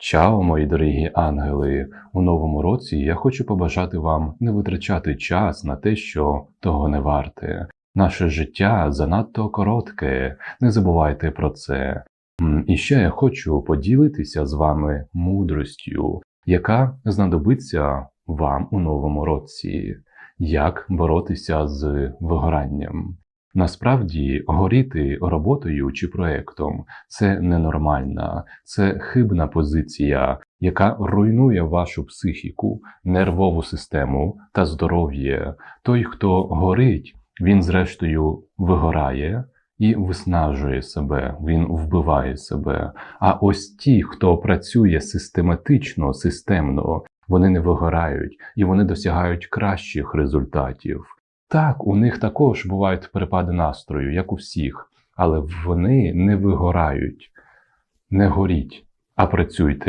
Чао, мої дорогі ангели! У новому році я хочу побажати вам не витрачати час на те, що того не варте. Наше життя занадто коротке, не забувайте про це. І ще я хочу поділитися з вами мудростю, яка знадобиться вам у новому році, як боротися з вигоранням. Насправді, горіти роботою чи проектом це ненормальна, це хибна позиція, яка руйнує вашу психіку, нервову систему та здоров'я. Той, хто горить, він зрештою вигорає і виснажує себе, він вбиває себе. А ось ті, хто працює систематично, системно, вони не вигорають і вони досягають кращих результатів. Так, у них також бувають перепади настрою, як у всіх, але вони не вигорають. Не горіть, а працюйте.